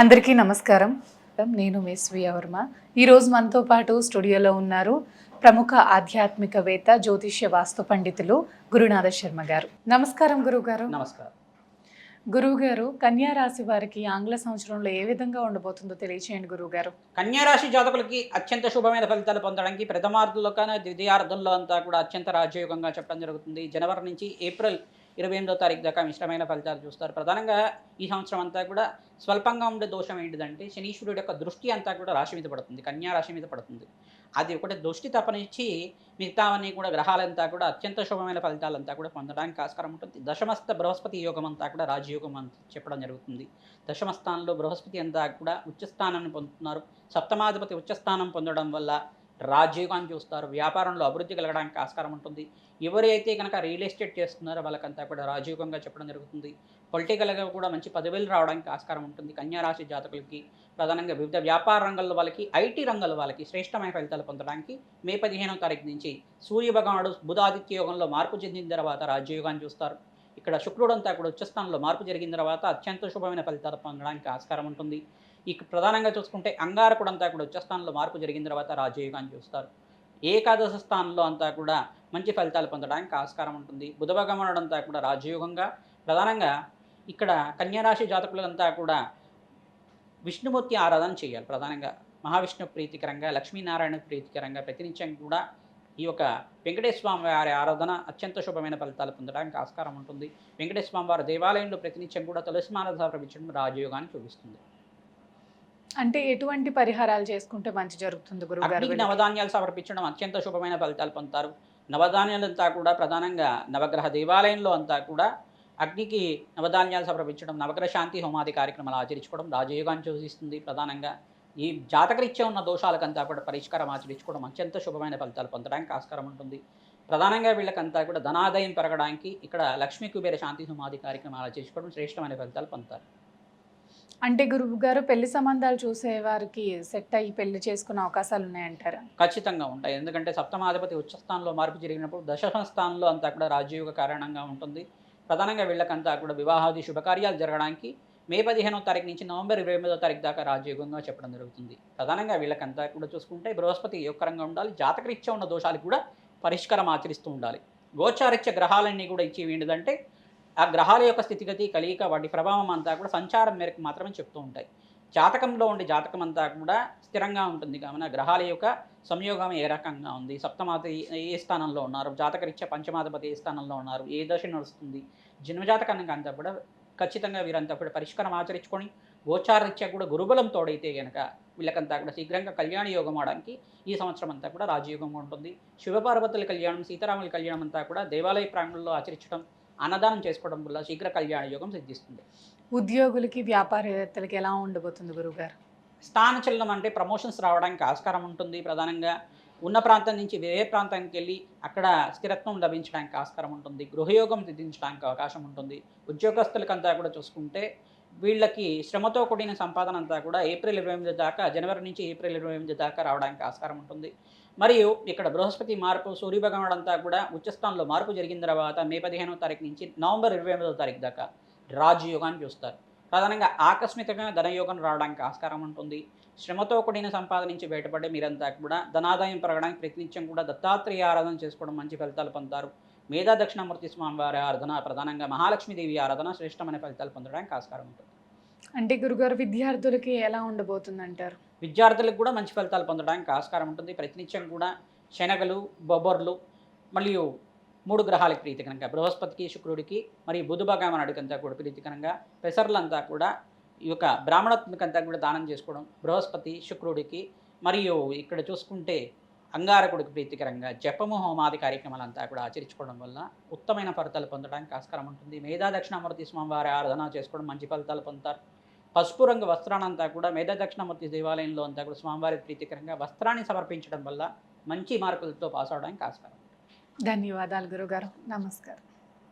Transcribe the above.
అందరికీ నమస్కారం. నేను మీ స్వీయ వర్మ. ఈరోజు మనతో పాటు స్టూడియోలో ఉన్నారు ప్రముఖ ఆధ్యాత్మికవేత్త జ్యోతిష్య వాస్తు పండితులు గురునాథ శర్మ గారు. నమస్కారం గురుగారు నమస్కారం. గురువు గారు కన్యా రాశి వారికి ఆంగ్ల సంవత్సరంలో ఏ విధంగా ఉండబోతుందో తెలియచేయండి గురువు గారు కన్యారాశి జాతకులకి అత్యంత శుభమైన ఫలితాలు పొందడానికి ప్రథమార్థంలో కానీ ద్వితీయార్థంలో అంతా కూడా అత్యంత రాజయోగంగా చెప్పడం జరుగుతుంది. జనవరి నుంచి ఏప్రిల్ ఇరవై ఎనిమిదో తారీఖు దాకా మిశ్రమైన ఫలితాలు చూస్తారు. ప్రధానంగా ఈ సంవత్సరం అంతా కూడా స్వల్పంగా ఉండే దోషం ఏంటిదంటే శనీశ్వరుడు యొక్క దృష్టి అంతా కూడా రాశి మీద పడుతుంది కన్యా రాశి మీద పడుతుంది. అది ఒకటి దృష్టి తపనిచ్చి మిగతావన్నీ కూడా గ్రహాలంతా కూడా అత్యంత శుభమైన ఫలితాలంతా కూడా పొందడానికి ఆస్కారం ఉంటుంది. దశమస్త బృహస్పతి యోగం అంతా కూడా రాజయోగం అని చెప్పడం జరుగుతుంది. దశమస్థానంలో బృహస్పతి అంతా కూడా ఉచ్చస్థానాన్ని పొందుతున్నారు. సప్తమాధిపతి ఉచ్చస్థానం పొందడం వల్ల రాజయోగాన్ని చూస్తారు. వ్యాపారంలో అభివృద్ధి కలగడానికి ఆస్కారం ఉంటుంది. ఎవరైతే కనుక రియల్ ఎస్టేట్ చేస్తున్నారో వాళ్ళకంతా కూడా రాజయోగంగా చెప్పడం జరుగుతుంది. పొలిటికల్గా కూడా మంచి పదవులు రావడానికి ఆస్కారం ఉంటుంది. కన్యారాశి జాతకులకి ప్రధానంగా వివిధ వ్యాపార రంగంలో వాళ్ళకి ఐటీ రంగంలో వాళ్ళకి శ్రేష్టమైన ఫలితాలు పొందడానికి మే పదిహేనవ తారీఖు నుంచి సూర్య భగవానుడు బుధాదిత్య యోగంలో మార్పు చెందిన తర్వాత రాజయోగాన్ని చూస్తారు. ఇక్కడ శుక్రుడంతా కూడా ఉచ్చస్థానంలో మార్పు జరిగిన తర్వాత అత్యంత శుభమైన ఫలితాలు పొందడానికి ఆస్కారం ఉంటుంది. ఇక ప్రధానంగా చూసుకుంటే అంగారకుడు అంతా కూడా ఉచ్చస్థానంలో మార్పు జరిగిన తర్వాత రాజయోగాన్ని చూస్తారు. ఏకాదశ స్థానంలో అంతా కూడా మంచి ఫలితాలు పొందడానికి ఆస్కారం ఉంటుంది. బుధభగమనుడు అంతా కూడా రాజయోగంగా ప్రధానంగా ఇక్కడ కన్యారాశి జాతకులంతా కూడా విష్ణుమూర్తి ఆరాధన చేయాలి ప్రధానంగా. మహావిష్ణు ప్రీతికరంగా లక్ష్మీనారాయణ ప్రీతికరంగా ప్రతినిత్యం కూడా ఈ యొక్క వెంకటేశ్వర స్వామి వారి ఆరాధన అత్యంత శుభమైన ఫలితాలు పొందడానికి ఆస్కారం ఉంటుంది. వెంకటేశ్వర స్వామి వారి దేవాలయంలో ప్రతినిత్యం కూడా తులసి మాల రాజయోగాన్ని చూపిస్తుంది. అంటే ఎటువంటి పరిహారాలు చేసుకుంటే మంచి జరుగుతుంది గురువు నవధాన్యాలు సమర్పించడం అత్యంత శుభమైన ఫలితాలు పొందుతారు. నవధాన్యాలంతా కూడా ప్రధానంగా నవగ్రహ దేవాలయంలో అంతా కూడా అగ్నికి నవధాన్యాలు సమర్పించడం నవగ్రహ శాంతి హోమాది కార్యక్రమాలు ఆచరించుకోవడం రాజయోగాన్ని సూచిస్తుంది ప్రధానంగా. ఈ జాతకరీత్యా ఉన్న దోషాలకంతా కూడా పరిష్కారం ఆచరించుకోవడం అత్యంత శుభమైన ఫలితాలు పొందడానికి ఆస్కారం ఉంటుంది. ప్రధానంగా వీళ్ళకంతా కూడా ధనాదాయం పెరగడానికి ఇక్కడ లక్ష్మీ కుబేర శాంతి హోమాది కార్యక్రమాలు ఆచరించుకోవడం శ్రేష్టమైన ఫలితాలు పొందుతారు. అంటే గురువు గారు పెళ్ళి సంబంధాలు చూసే వారికి సెట్ అయ్యి పెళ్ళి చేసుకునే అవకాశాలు ఉన్నాయంటారా? ఖచ్చితంగా ఉంటాయి. ఎందుకంటే సప్తమాధిపతి ఉచ్చస్థానంలో మార్పు జరిగినప్పుడు దశమ స్థానంలో అంతా కూడా రాజయోగ కారణంగా ఉంటుంది. ప్రధానంగా వీళ్ళకంతా కూడా వివాహాది శుభకార్యాలు జరగడానికి మే పదిహేనో తారీఖు నుంచి నవంబర్ ఇరవై ఎనిమిదో తారీఖు దాకా రాజయోగంగా చెప్పడం జరుగుతుంది. ప్రధానంగా వీళ్ళకంతా కూడా చూసుకుంటే బృహస్పతి యోగకరంగా ఉండాలి జాతకరీత్యా ఉన్న దోషాలు కూడా పరిష్కారం ఆచరిస్తూ ఉండాలి. గోచారిత్య గ్రహాలన్నీ కూడా ఇచ్చేవి ఏంటిదంటే ఆ గ్రహాల యొక్క స్థితిగతి కలియిక వాటి ప్రభావం అంతా కూడా సంచారం మేరకు మాత్రమే చెప్తూ ఉంటాయి. జాతకంలో ఉండే జాతకం అంతా కూడా స్థిరంగా ఉంటుంది. కావున గ్రహాల యొక్క సంయోగం ఏ రకంగా ఉంది? సప్తమాత ఏ స్థానంలో ఉన్నారు? జాతకరీత్యా పంచమాధిపతి ఏ స్థానంలో ఉన్నారు? ఏ దశ నడుస్తుంది? జన్మజాతకానికి అంతా కూడా ఖచ్చితంగా వీరంతా కూడా పరిష్కారం ఆచరించుకొని గోచారరీత్యా కూడా గురుబలం తోడైతే కనుక వీళ్ళకంతా కూడా శీఘ్రంగా కళ్యాణ యోగం అవడానికి ఈ సంవత్సరం అంతా కూడా రాజయోగంగా ఉంటుంది. శివపార్వతుల కళ్యాణం సీతారాముల కళ్యాణం అంతా కూడా దేవాలయ ప్రాంగణంలో ఆచరించడం అన్నదానం చేసుకోవడం వల్ల శీఘ్ర కళ్యాణ యోగం సిద్ధిస్తుంది. ఉద్యోగులకి వ్యాపారవేత్తలకి ఎలా ఉండబోతుంది గురువు గారు స్థానచలనం అంటే ప్రమోషన్స్ రావడానికి ఆస్కారం ఉంటుంది. ప్రధానంగా ఉన్న ప్రాంతం నుంచి వేరే ప్రాంతానికి వెళ్ళి అక్కడ స్థిరత్వం లభించడానికి ఆస్కారం ఉంటుంది. గృహయోగం సిద్ధించడానికి అవకాశం ఉంటుంది. ఉద్యోగస్తులకంతా కూడా చూసుకుంటే వీళ్ళకి శ్రమతో కూడిన సంపాదన అంతా కూడా ఏప్రిల్ ఇరవై ఎనిమిది దాకా జనవరి నుంచి ఏప్రిల్ ఇరవై ఎనిమిది దాకా రావడానికి ఆస్కారం ఉంటుంది. మరియు ఇక్కడ బృహస్పతి మార్పు సూర్యభగవానుడు అంతా కూడా ఉచ్చస్థానంలో మార్పు జరిగిన తర్వాత మే పదిహేనవ తారీఖు నుంచి నవంబర్ ఇరవై ఎనిమిదవ తారీఖు దాకా రాజయోగాన్ని చూస్తారు. ప్రధానంగా ఆకస్మికంగా ధనయోగం రావడానికి ఆస్కారం ఉంటుంది. శ్రమతో కూడిన సంపాదన నుంచి బయటపడే మీరంతా కూడా ధనాదాయం పెరగడానికి ప్రతినిత్యం కూడా దత్తాత్రేయ ఆరాధన చేసుకోవడం మంచి ఫలితాలు పొందుతారు. మేధా దక్షిణామూర్తి స్వామి వారి ఆరాధన ప్రధానంగా మహాలక్ష్మీదేవి ఆరాధన శ్రేష్టమైన ఫలితాలు పొందడానికి ఆస్కారం ఉంటుంది. అంటే గురుగారు విద్యార్థులకి ఎలా ఉండబోతుంది అంటారు విద్యార్థులకు కూడా మంచి ఫలితాలు పొందడానికి ఆస్కారం ఉంటుంది. ప్రతినిత్యం కూడా శనగలు బొబ్బర్లు మరియు మూడు గ్రహాలకు ప్రీతికరంగా బృహస్పతికి శుక్రుడికి మరియు బుధ భగవానుడికంతా కూడా ప్రీతికరంగా పెసర్లంతా కూడా ఈ యొక్క బ్రాహ్మణత్మకంతా కూడా దానం చేసుకోవడం బృహస్పతి శుక్రుడికి మరియు ఇక్కడ చూసుకుంటే అంగారకుడికి ప్రీతికరంగా జపము హోమాది కార్యక్రమాలంతా కూడా ఆచరించుకోవడం వల్ల ఉత్తమైన ఫలితాలు పొందడానికి ఆస్కారం ఉంటుంది. మేధా దక్షిణామూర్తి స్వామివారి ఆరాధన చేసుకోవడం మంచి ఫలితాలు పొందుతారు. పసుపు రంగు వస్త్రానంతా కూడా మేధా దక్షిణామూర్తి దేవాలయంలో అంతా కూడా స్వామివారి ప్రీతికరంగా వస్త్రాన్ని సమర్పించడం వల్ల మంచి మార్కులతో పాస్ అవడానికి ఆస్కారం. ధన్యవాదాలు గురుగారు. నమస్కారం.